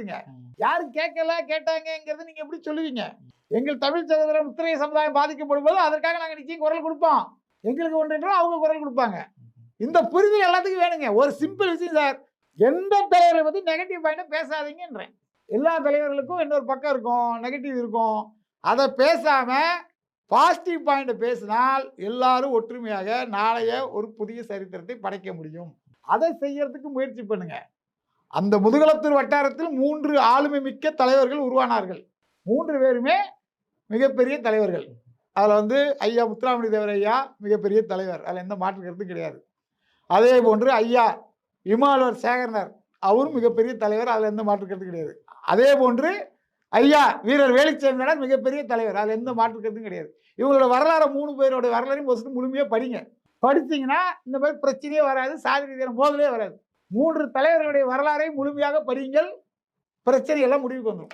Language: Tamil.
நிறுத்துங்க யாரு கேட்கல கேட்டாங்கங்கிறது நீங்க எப்படி சொல்லுவீங்க? எங்கள் தமிழ் சகோதரர் முத்திரை சமுதாயம் பாதிக்கப்படும் போது அதற்காக நாங்க நிச்சயம் குரல் கொடுப்போம். எங்களுக்கு ஒன்றுன்றோம் அவங்க குரல் கொடுப்பாங்க. இந்த புரிதல் எல்லாத்துக்கும் வேணுங்க. ஒரு சிம்பிள் விஷயம் சார். எந்த தலைவரை பத்தி நெகட்டிவ் பாயிண்ட பேசாதீங்கன்றேன். எல்லா தலைவர்களுக்கும் இன்னொரு பக்கம் இருக்கும் நெகட்டிவ் இருக்கும். அதை பேசாம பாசிட்டிவ் பாயிண்ட் பேசினால் எல்லாரும் ஒற்றுமையாக நாளைய ஒரு புதிய சரித்திரத்தை படைக்க முடியும். அதை செய்யறதுக்கு முயற்சி பண்ணுங்க. அந்த முதுகலத்தூர் வட்டாரத்தில் மூன்று ஆளுமை மிக்க தலைவர்கள் உருவானார்கள். மூன்று பேருமே மிகப்பெரிய தலைவர்கள். அதில் வந்து ஐயா முத்துராமணி தேவர் ஐயா மிகப்பெரிய தலைவர். அதில் எந்த மாற்று கிடையாது. அதே போன்று ஐயா இமாலவர் சேகரனர் அவரும் மிகப்பெரிய தலைவர். அதில் எந்த மாற்று கிடையாது. அதே போன்று ஐயா வீரர் வேலுச்சேந்தனர் மிகப்பெரிய தலைவர். அதில் எந்த மாற்று கருத்தும் கிடையாது. இவங்களோட வரலாறு மூணு பேரோட வரலாறையும் ஃபஸ்ட்டு முழுமையாக படிங்க. படித்தீங்கன்னா இந்த மாதிரி பிரச்சனையே வராது. சாதி ரீதியான மோதலே வராது. மூன்று தலைவர்களுடைய வரலாறை முழுமையாக படியுங்கள். பிரச்சனை எல்லாம் முடிவுக்கு வந்துடும்